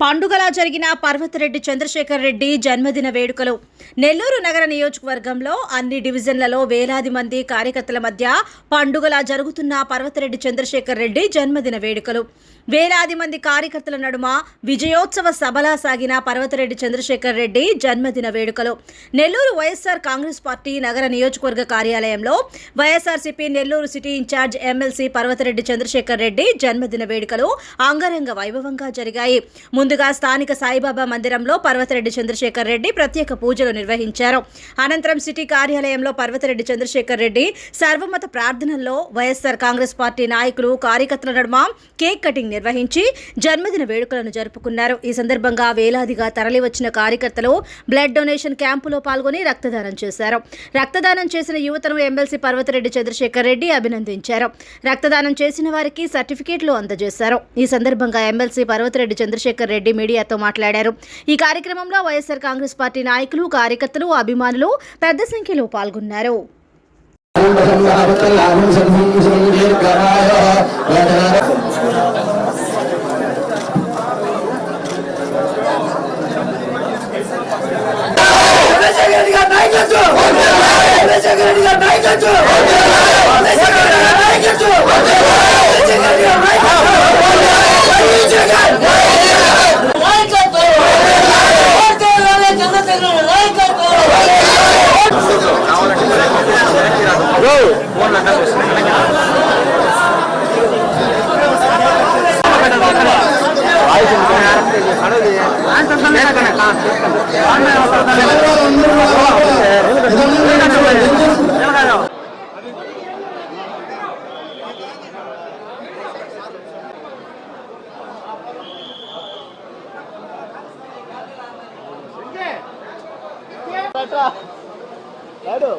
పండుగలా జరిగిన పర్వతరెడ్డి చంద్రశేఖర్ రెడ్డి జన్మదిన వేడుకలు. నెల్లూరు నగర నియోజకవర్గంలో అన్ని డివిజన్లలో వేలాది మంది కార్యకర్తల మధ్య పండుగలా జరుగుతున్న పర్వతరెడ్డి చంద్రశేఖర్ రెడ్డి జన్మదిన వేడుకలు. వేలాది మంది కార్యకర్తల నడుమ విజయోత్సవ సభలా సాగిన పర్వతరెడ్డి చంద్రశేఖర్ రెడ్డి జన్మదిన వేడుకలు. నెల్లూరు వైఎస్ఆర్ కాంగ్రెస్ పార్టీ నగర నియోజకవర్గ కార్యాలయంలో YSRCP Nellore city incharge MLC Parvathareddy Chandrasekhar Reddy జన్మదిన వేడుకలు అంగరంగ వైభవంగా జరిగాయి. ముందుగా స్థానిక సాయిబాబా మందిరంలో పర్వతరెడ్డి చంద్రశేఖర్ రెడ్డి ప్రత్యేక పూజలు నిర్వహించారు. అనంతరం సిటీ కార్యాలయంలో పర్వతరెడ్డి చంద్రశేఖర్ రెడ్డి సర్వమత ప్రార్థనల్లో వైఎస్ఆర్ కాంగ్రెస్ పార్టీ నాయకులు కార్యకర్తల నడుమ కేక్ కటింగ్ నిర్వహించి జన్మదిన వేడుకలను జరుపుకున్నారు. ఈ సందర్భంగా వేలాదిగా తరలివచ్చిన కార్యకర్తలు బ్లడ్ డొనేషన్ క్యాంపులో పాల్గొని రక్తదానం చేశారు. రక్తదానం చేసిన యువతను ఎమ్మెల్సీ పర్వతరెడ్డి చంద్రశేఖర్ రెడ్డి అభినందించారు. రక్తదానం చేసిన వారికి సర్టిఫికేట్లు అందజేశారు. ఈ సందర్భంగా ఎమ్మెల్సీ పర్వతరెడ్డి చంద్రశేఖర్ రెడ్డి మీడియాతో మాట్లాడారు ఈ కార్యక్రమంలో వైఎస్ఆర్ కాంగ్రెస్ పార్టీ నాయకులు కార్యకర్తలు అభిమానులు పెద్ద సంఖ్యలో పాల్గొన్నారు లాభం సర్వం Tchau, tchau. నాయకత్వం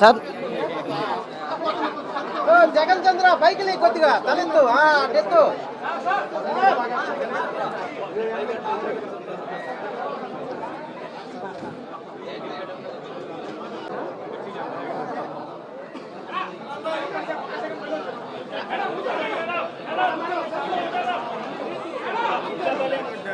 సార్. జగన్ చంద్ర పైకి లే కొద్దిగా. తలెత్తు. అటెత్తు.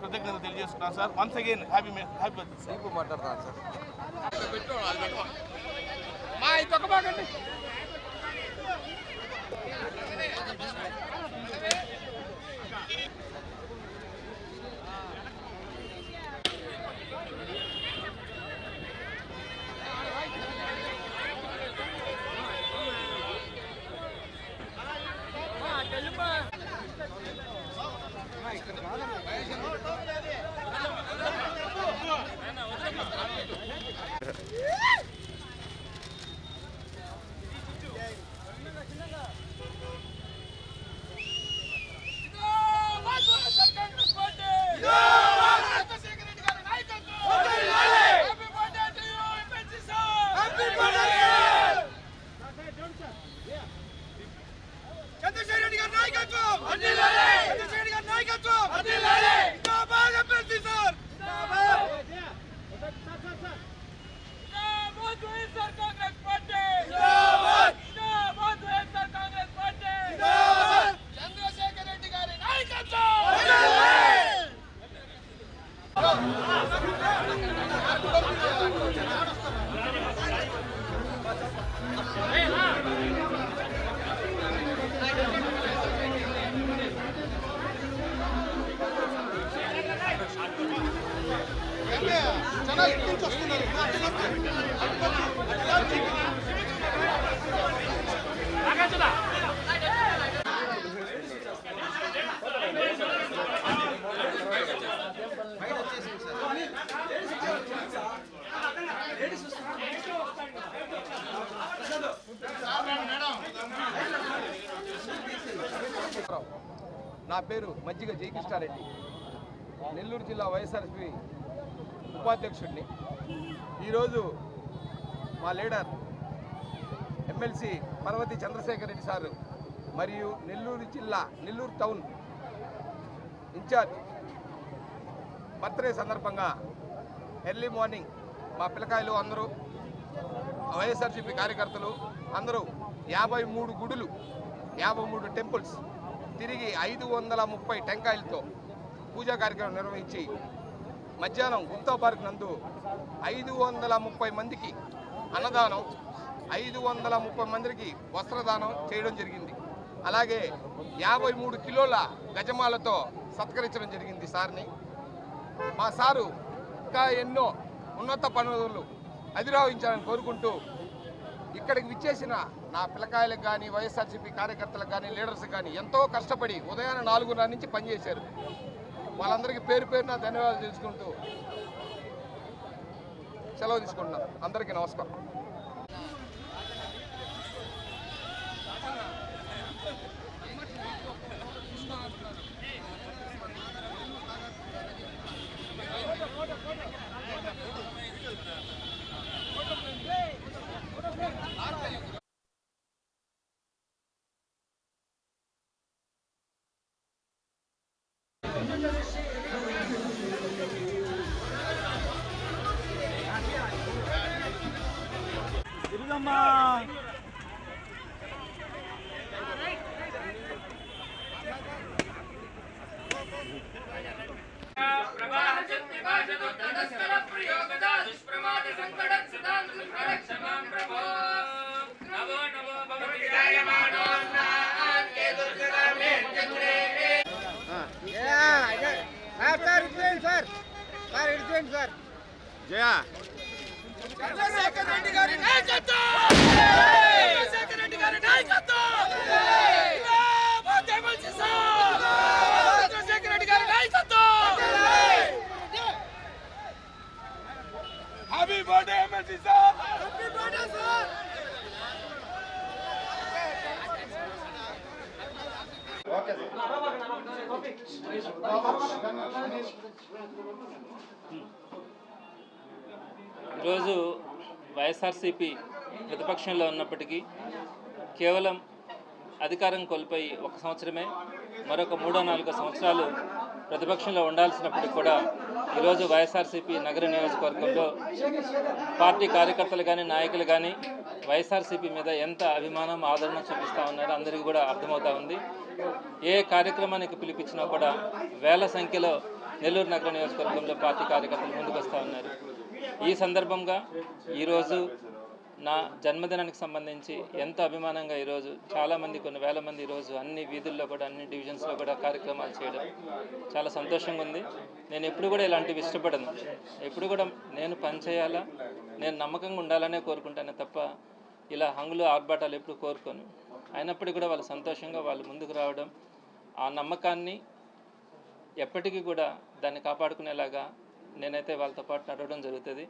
కృతజ్ఞతలు తెలియజేస్తున్నాను sir. Once again happy happy birthday sir మాట్లాడతాను సార్. చంద్రశేఖర్ పేరు మజ్జిగ జయకృష్ణారెడ్డి. నెల్లూరు జిల్లా వైఎస్ఆర్సీపీ ఉపాధ్యక్షుడిని. ఈరోజు మా leader MLC Parvathi Chandrasekhar Reddy sir మరియు నెల్లూరు జిల్లా నెల్లూరు టౌన్ ఇన్ఛార్జ్ బర్త్డే సందర్భంగా ఎర్లీ మార్నింగ్ మా పిల్లకాయలు అందరూ వైఎస్ఆర్సీపీ కార్యకర్తలు అందరూ యాభై మూడు గుడులు యాభై మూడు టెంపుల్స్ తిరిగి ఐదు వందల ముప్పై టెంకాయలతో పూజా కార్యక్రమం నిర్వహించి మధ్యాహ్నం గుప్తా పార్క్ నందు ఐదు వందల ముప్పై మందికి అన్నదానం ఐదు వందల ముప్పై మందికి వస్త్రదానం చేయడం జరిగింది. అలాగే యాభై మూడు కిలోల గజమాలతో సత్కరించడం జరిగింది సార్ని. మా సారు ఇంకా ఎన్నో ఉన్నత పనులు అధిరోహించాలని కోరుకుంటూ ఇక్కడికి విచ్చేసిన నా పిల్లకాయలకు కానీ వైఎస్ఆర్సీపీ కార్యకర్తలకు కానీ లీడర్స్కి కానీ ఎంతో కష్టపడి ఉదయాన్నే నాలుగున్నర నుంచి పనిచేశారు. వాళ్ళందరికీ పేరు పేరున ధన్యవాదాలు తెలుసుకుంటూ సెలవు తీసుకుంటున్నాను. అందరికీ నమస్కారం. సార్ సార్ ఇటు చేయండి సార్ సార్ ఇటు చేయండి సార్ చంద్రశేఖర్ రెడ్డి గారి నాయకత్వం! చంద్రశేఖర్ రెడ్డి గారి నాయకత్వం! జిందాబాద్ ఎమ్మెల్సీ సార్ చంద్రశేఖర్ రెడ్డి గారి నాయకత్వం! Happy birthday MLC sir happy birthday sir ఈరోజు వైఎస్ఆర్సీపీ ప్రతిపక్షంలో ఉన్నప్పటికీ కేవలం అధికారం కోల్పోయి ఒక సంవత్సరమే మరొక మూడో నాలుగో సంవత్సరాలు ప్రతిపక్షంలో ఉండాల్సినప్పటికీ కూడా ఈరోజు వైఎస్ఆర్సీపీ నగర నియోజకవర్గంలో పార్టీ కార్యకర్తలు కానీ నాయకులు కానీ వైఎస్ఆర్సీపీ మీద ఎంత అభిమానం ఆదరణ చూపిస్తూ ఉన్నారో అందరికీ కూడా అర్థమవుతా ఉంది. ఏ కార్యక్రమానికి పిలిపించినా కూడా వేల సంఖ్యలో నెల్లూరు నగర నియోజకవర్గంలో పార్టీ కార్యకర్తలు ముందుకు వస్తూ ఉన్నారు. ఈ సందర్భంగా ఈరోజు నా జన్మదినానికి సంబంధించి ఎంతో అభిమానంగా ఈరోజు చాలామంది కొన్ని వేల మంది ఈరోజు అన్ని వీధుల్లో కూడా అన్ని డివిజన్స్లో కూడా కార్యక్రమాలు చేయడం చాలా సంతోషంగా ఉంది. నేను ఎప్పుడు కూడా ఇలాంటివి ఇష్టపడను. ఎప్పుడు కూడా నేను పని చేయాలా నేను నమ్మకంగా ఉండాలనే కోరుకుంటానే తప్ప ఇలా హంగులు ఆర్భాటాలు ఎప్పుడు కోరుకోను. అయినప్పటికీ కూడా వాళ్ళు సంతోషంగా వాళ్ళు ముందుకు రావడం ఆ నమ్మకాన్ని ఎప్పటికీ కూడా దాన్ని కాపాడుకునేలాగా నేనైతే వాళ్ళతో పాటు నడవడం జరుగుతుంది.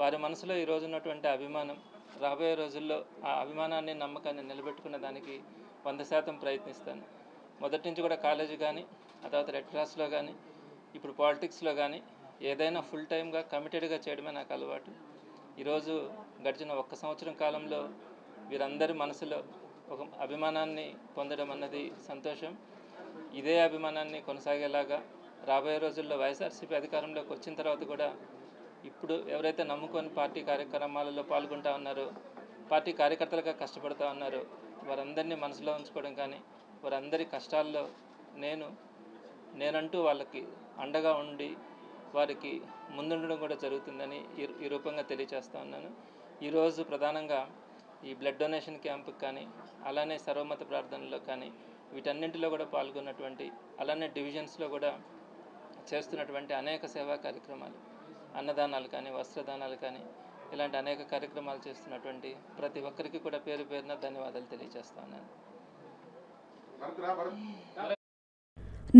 వారి మనసులో ఈ రోజు ఉన్నటువంటి అభిమానం రాబోయే రోజుల్లో ఆ అభిమానాన్ని నమ్మకాన్ని నిలబెట్టుకునే దానికి వంద శాతం ప్రయత్నిస్తాను. మొదటి నుంచి కూడా కాలేజీ కానీ ఆ తర్వాత రెడ్ క్రాస్లో కానీ ఇప్పుడు పాలిటిక్స్లో కానీ ఏదైనా ఫుల్ టైమ్గా కమిటెడ్గా చేయడమే నాకు అలవాటు. ఈరోజు గడిచిన ఒక్క సంవత్సరం కాలంలో వీరందరి మనసులో ఒక అభిమానాన్ని పొందడం అన్నది సంతోషం. ఇదే అభిమానాన్ని కొనసాగేలాగా రాబోయే రోజుల్లో వైఎస్ఆర్సీపీ అధికారంలోకి వచ్చిన తర్వాత కూడా ఇప్పుడు ఎవరైతే నమ్ముకొని పార్టీ కార్యక్రమాలలో పాల్గొంటా ఉన్నారో పార్టీ కార్యకర్తలుగా కష్టపడుతూ ఉన్నారో వారందరినీ మనసులో ఉంచుకోవడం కానీ వారందరి కష్టాల్లో నేను నేనంటూ వాళ్ళకి అండగా ఉండి వారికి ముందుండడం కూడా జరుగుతుందని ఈ రూపంగా తెలియజేస్తా ఉన్నాను. ఈరోజు ప్రధానంగా ఈ బ్లడ్ డొనేషన్ క్యాంపుకి కానీ అలానే సర్వమత ప్రార్థనలో కానీ వీటన్నింటిలో కూడా పాల్గొన్నటువంటి అలానే డివిజన్స్లో కూడా చేస్తున్నటువంటి అనేక సేవా కార్యక్రమాలు అన్నదానాలు కానీ వస్త్రదానాలు కానీ ఇలాంటి అనేక కార్యక్రమాలు చేస్తున్నటువంటి ప్రతి ఒక్కరికి కూడా పేరు పేరున ధన్యవాదాలు తెలియజేస్తా ఉన్నాను.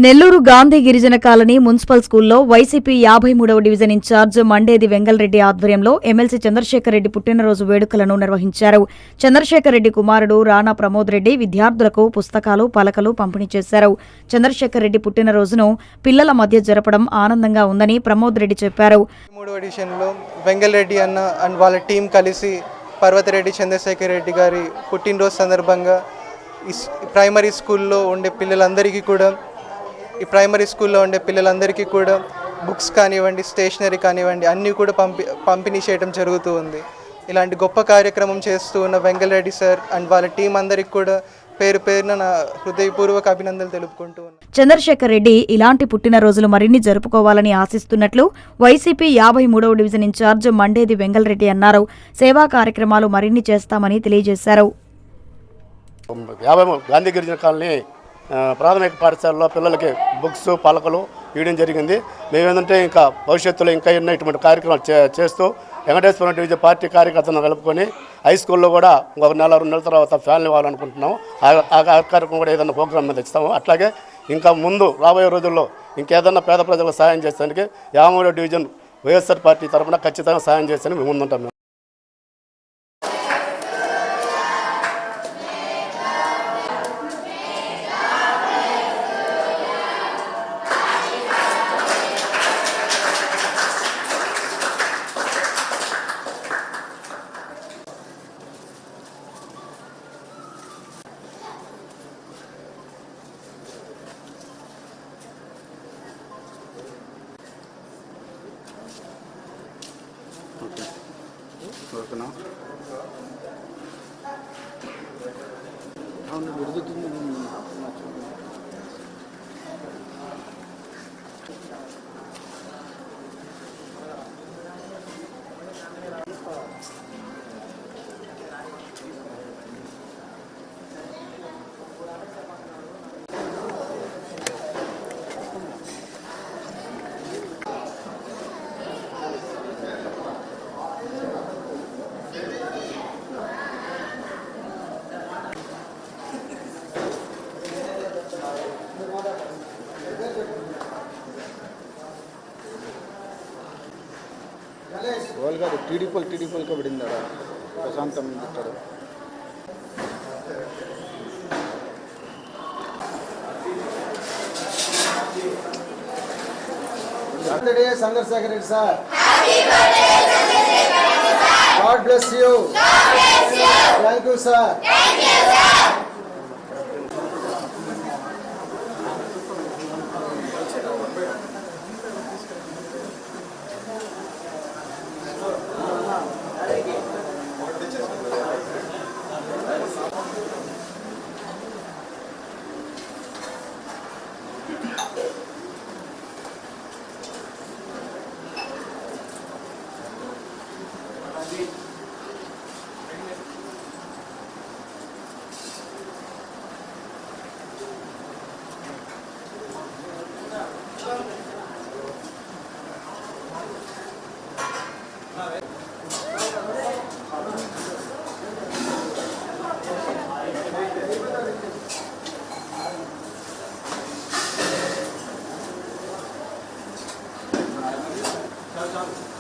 నెల్లూరు గాంధీ గిరిజన కాలనీ మున్సిపల్ స్కూల్లో వైసీపీ యాభై మూడవ డివిజన్ ఇన్ఛార్జ్ మండేది వెంగళరెడ్డి ఆధ్వర్యంలో ఎమ్మెల్సీ చంద్రశేఖర్ రెడ్డి పుట్టినరోజు వేడుకలను నిర్వహించారు. చంద్రశేఖర్ రెడ్డి కుమారుడు రాణా ప్రమోద్ రెడ్డి విద్యార్థులకు పుస్తకాలు పలకలు పంపిణీ చేశారు. చంద్రశేఖర్ రెడ్డి పుట్టినరోజును పిల్లల మధ్య జరపడం ఆనందంగా ఉందని ప్రమోద్ రెడ్డి చెప్పారు. మూడో వెంగళరెడ్డి అన్న అండ్ వాళ్ళ టీం కలిసి పర్వతరెడ్డి చంద్రశేఖర్ రెడ్డి గారి పుట్టినరోజు సందర్భంగా ప్రైమరీ స్కూల్లో ఉండే పిల్లలందరికీ కూడా ఈ ప్రైమరీ స్కూల్లో ఉండే పిల్లలందరికీ కూడా బుక్స్ కానివ్వండి స్టేషనరీ కానివ్వండి అన్నీ కూడా పంపి పంపిణీ చేయడం జరుగుతూ ఉంది. ఇలాంటి గొప్ప కార్యక్రమం చేస్తూ ఉన్న వెంగళరెడ్డి సార్ అండ్ వాళ్ళ టీం అందరికీ కూడా పేరు పేరున నా హృదయపూర్వక అభినందనలు తెలుపుకుంటూ చంద్రశేఖర్ రెడ్డి ఇలాంటి పుట్టినరోజులు మరిన్ని జరుపుకోవాలని ఆశిస్తున్నట్లు వైసీపీ యాభై మూడవ డివిజన్ ఇన్ఛార్జ్ మండేది వెంగళరెడ్డి అన్నారు. సేవా కార్యక్రమాలు మరిన్ని చేస్తామని తెలియజేశారు. యాభై గాంధీ గిరిజన కాలనీ ప్రాథమిక పాఠశాలలో పిల్లలకి బుక్స్ పలకలు ఇవ్వడం జరిగింది. మేమేంటంటే ఇంకా భవిష్యత్తులో ఇంకా ఎన్నో ఇటువంటి కార్యక్రమాలు చేస్తూ వెంకటేశ్వర డివిజన్ పార్టీ కార్యకర్తలను కలుపుకొని హై స్కూల్లో కూడా ఒక నెల రెండు నెలల తర్వాత ఫ్యాన్లు ఇవ్వాలనుకుంటున్నాము. ఆ- కార్యక్రమం కూడా ఏదైనా ప్రోగ్రామ్ మీద ఇస్తాము. అట్లాగే ఇంకా ముందు రాబోయే రోజుల్లో ఇంకేదన్నా పేద ప్రజలకు సాయం చేసేందుకు యాభై డివిజన్ వైఎస్ఆర్ పార్టీ తరఫున ఖచ్చితంగా సాయం చేసేందుకు మేము ముందుంటాం. మేము. వాళ్ళు కాదు టీడీపీలు టీడీపీలకి పడిందాడా ప్రశాంతం ఇస్తాడు Chandrasekhar Reddy sir God bless you thank you sir 감사합니다.